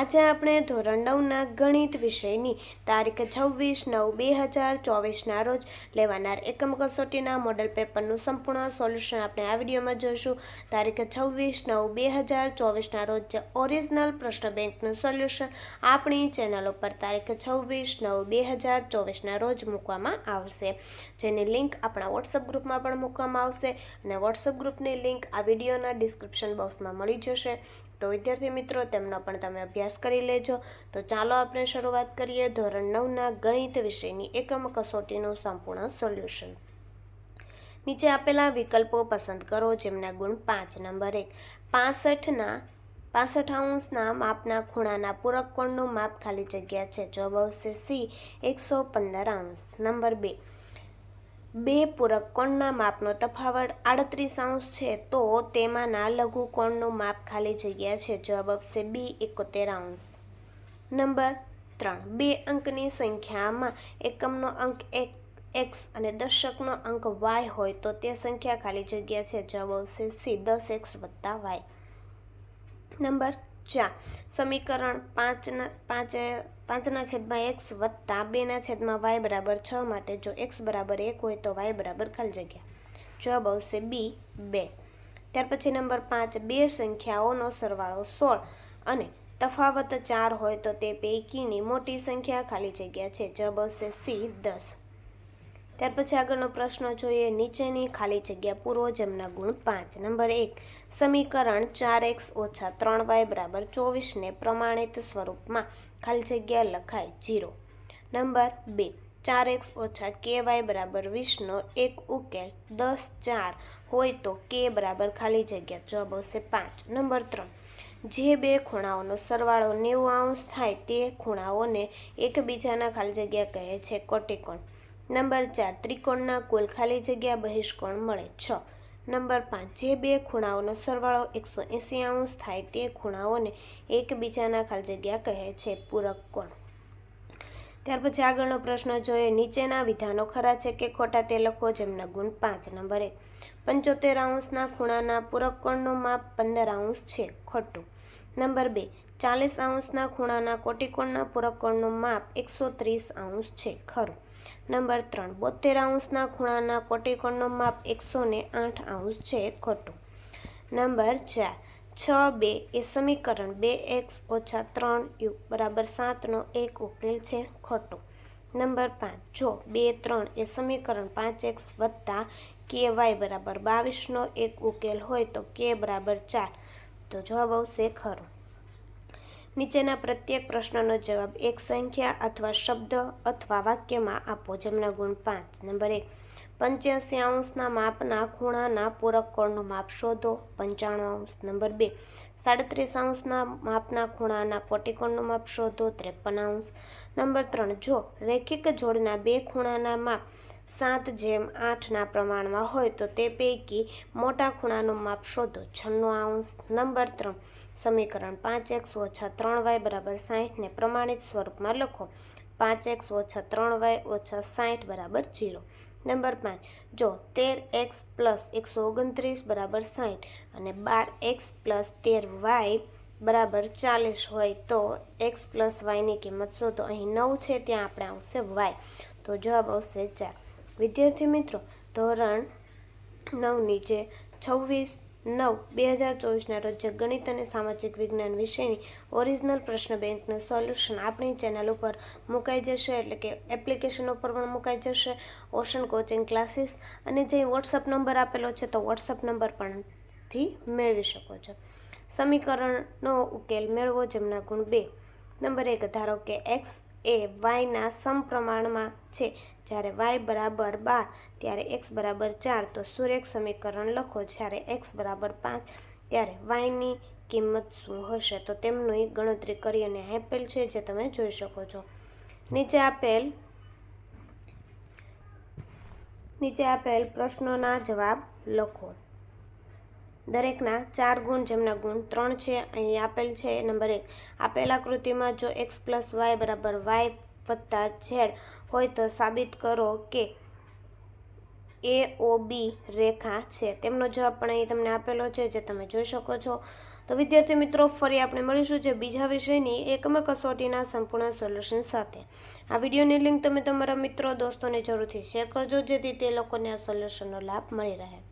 આજે આપણે ધોરણ નવના ગણિત વિષયની તારીખ છવ્વીસ નવ બે હજાર ચોવીસના રોજ લેવાનાર એકમ કસોટીના મોડલ પેપરનું સંપૂર્ણ સોલ્યુશન આપણે આ વિડીયોમાં જોઈશું. તારીખ છવ્વીસ નવ બે હજાર ચોવીસના રોજ જે ઓરિજિનલ પ્રશ્ન બેંકનું સોલ્યુશન આપણી ચેનલ ઉપર તારીખ છવ્વીસ નવ બે હજાર ચોવીસના રોજ મૂકવામાં આવશે. જેની લિંક આપણા વોટ્સઅપ ગ્રુપમાં પણ મૂકવામાં આવશે અને વોટ્સઅપ ગ્રુપની લિંક આ વિડીયોના ડિસ્ક્રિપ્શન બોક્સમાં મળી જશે. તો વિદ્યાર્થી મિત્રો, તેમનો પણ તમે અભ્યાસ કરી લેજો. તો ચાલો આપણે શરૂઆત કરીએ ધોરણ નવના ગણિત વિષયની એકમ કસોટીનું સંપૂર્ણ સોલ્યુશન. નીચે આપેલા વિકલ્પો પસંદ કરો, જેમના ગુણ પાંચ નંબર એક. પાસઠના, પાસઠ અંશના માપના ખૂણાના પૂરક કોણનું માપ ખાલી જગ્યા છે. જવાબ આવશે સી, એકસો પંદર અંશ. નંબર બે. બે પૂરક કોણના માપનો તફાવત આડત્રીસ અંશ છે, તો તેમાંના લઘુ કોણનું માપ ખાલી જગ્યા છે, જવાબ આપશે બી એકોતેર અંશ. નંબર ત્રણ. બે અંકની સંખ્યામાં એકમનો અંક એક, એક્સ અને દશકનો અંક વાય હોય તો તે સંખ્યા ખાલી જગ્યા છે, જવાબ આવશે સી દસ એક્સ વત્તા વાય. નંબર ચાર સમીકરણ પાંચના, પાંચ, પાંચના છેદમાં એક્સ વત્તા બેના છેદમાં વાય બરાબર છ માટે જો એક્સ બરાબર એક હોય તો વાય બરાબર ખાલી જગ્યા. જવાબ આવશે બી, બે. ત્યાર પછી નંબર પાંચ, બે સંખ્યાઓનો સરવાળો સોળ. અને તફાવત ચાર હોય તો તે પૈકીની મોટી સંખ્યા ખાલી જગ્યા છે. જવાબ આવશે સી, દસ. ત્યાર પછી આગળનો પ્રશ્ન જોઈએ. નીચેની ખાલી જગ્યા પૂરો જેમના ગુણ પાંચ. નંબર એક, સમીકરણ ચાર એક્સ ઓછા ત્રણ વાય બરાબર ચોવીસને પ્રમાણિત સ્વરૂપમાં ખાલી જગ્યા લખાય જીરો. નંબર બે, ચાર એક્સ ઓછા કે વાય બરાબર વીસનો એક ઉકેલ દસ ચાર હોય તો કે બરાબર ખાલી જગ્યા જવાબ આવશે પાંચ. નંબર ત્રણ, જે બે ખૂણાઓનો સરવાળો નેવું અંશ થાય તે ખૂણાઓને એકબીજાના ખાલી જગ્યા કહે છે કોટિકોણ. નંબર ચાર, ત્રિકોણના કુલ ખાલી જગ્યા બહિષ્કોણ મળે છ. નંબર પાંચ, જે બે ખૂણાઓનો સરવાળો એકસો એંસી અંશ થાય તે ખૂણાઓને એકબીજાના ખાલી જગ્યા કહે છે પૂરક કોણ? ત્યાર પછી આગળનો પ્રશ્ન જોઈએ. નીચેના વિધાનો ખરા છે કે ખોટા તે લખો જેમના ગુણ પાંચ. નંબર એક, પંચોતેર અંશના ખૂણાના પૂરક કોણનું માપ પંદર અંશ છે. ખોટું. નંબર બે ચાલીસ અંશના ખૂણાના કોટિકોણના પૂરક માપ એકસો ત્રીસ અંશ છે. ખરું. નંબર ત્રણ બોતેર અંશના ખૂણાના કોટિકોણનું માપ એકસો ને આઠ અંશ છે ખોટું. નંબર ચાર, છ બે એ સમીકરણ બે એક્સ ઓછા ત્રણ યુ બરાબર સાતનો એક ઉકેલ છે ખોટો. નંબર પાંચ, જો બે ત્રણ એ સમીકરણ પાંચ એક્સ વત્તા કે વાય બરાબર બાવીસનો એક ઉકેલ હોય તો કે બરાબર ચાર. તો જવાબ આવશે ખરો. નીચેના પ્રત્યેક પ્રશ્નનો જવાબ એક સંખ્યા અથવા શબ્દ અથવા વાક્યમાં આપો. જેમના ગુણ પાંચ. નંબર એક. પંચ્યાસી અંશના માપના ખૂણાના પૂરક કોણનું માપ શોધો. પંચાણું અંશ. નંબર બે. સાડત્રીસ અંશના માપના ખૂણાના કોટિકોણનું માપ શોધો. ત્રેપન અંશ. નંબર ત્રણ. જો રેખિક જોડના બે ખૂણાના માપ સાત જેમ આઠના પ્રમાણમાં હોય તો તે પૈકી મોટા ખૂણાનું માપ શોધો. છન્નું અંશ નંબર ત્રણ. સમીકરણ પાંચ એક્સ ઓછા ત્રણ વાય બરાબર સાહીઠને પ્રમાણિત સ્વરૂપમાં લખો. પાંચ એક્સ ઓછા ત્રણ વાય ઓછા સાહીઠ બરાબર જીરો નંબર પાંચ. જો તેર એક્સ પ્લસ એકસો ઓગણત્રીસ બરાબર સાહીઠ અને બાર એક્સ પ્લસ તેર વાય બરાબર ચાલીસ હોય તો એક્સ પ્લસ વાયની કિંમત શોધો. અહીં નવ છે, ત્યાં આપણે આવશે વાય. તો જવાબ આવશે ચાર. વિદ્યાર્થી મિત્રો, ધોરણ નવ નીચે છવ્વીસ નવ બે હજાર ચોવીસના રોજ ગણિત અને સામાજિક વિજ્ઞાન વિષયની ઓરિજિનલ પ્રશ્ન બેંકનું સોલ્યુશન આપણી ચેનલ ઉપર મુકાઈ જશે, એટલે કે એપ્લિકેશન ઉપર પણ મુકાઈ જશે ઓશન કોચિંગ ક્લાસીસ અને જે વોટ્સઅપ નંબર આપેલો છે તો વોટ્સઅપ નંબર પણથી મેળવી શકો છો. સમીકરણનો ઉકેલ મેળવો જેમના ગુણ બે. નંબર એક ધારો કે એક્સ એ વાયના સમપ્રમાણમાં છે. જ્યારે વાય બરાબર બાર, ત્યારે એક્સ બરાબર ચાર, તો સુરેખ સમીકરણ લખો. જ્યારે એક્સ બરાબર પાંચ, ત્યારે વાયની કિંમત શું હશે? તો તેમની ગણતરી કરી અને આપેલ છે, જે તમે જોઈ શકો છો. નીચે આપેલ નીચે આપેલ પ્રશ્નોના જવાબ લખો. દરેકના ચાર ગુણ જેમના ગુણ ત્રણ છે, અહીં આપેલ છે નંબર એક. આપેલ આકૃતિમાં જો એક્સ પ્લસ વાય બરાબર વાય વત્તા ઝેડ હોય તો સાબિત કરો કે એ, ઓ, બી રેખા છે. તેમનો જવાબ પણ અહીં તમને આપેલો છે, જે તમે જોઈ શકો છો. તો વિદ્યાર્થી મિત્રો, ફરી આપણે મળીશું જે બીજા વિષયની એકમ કસોટીના સંપૂર્ણ સોલ્યુશન સાથે. આ વિડીયોની લિંક તમે તમારા મિત્રો, દોસ્તોને જરૂરથી શેર કરજો, જેથી તે લોકોને આ સોલ્યુશનનો લાભ મળી રહે.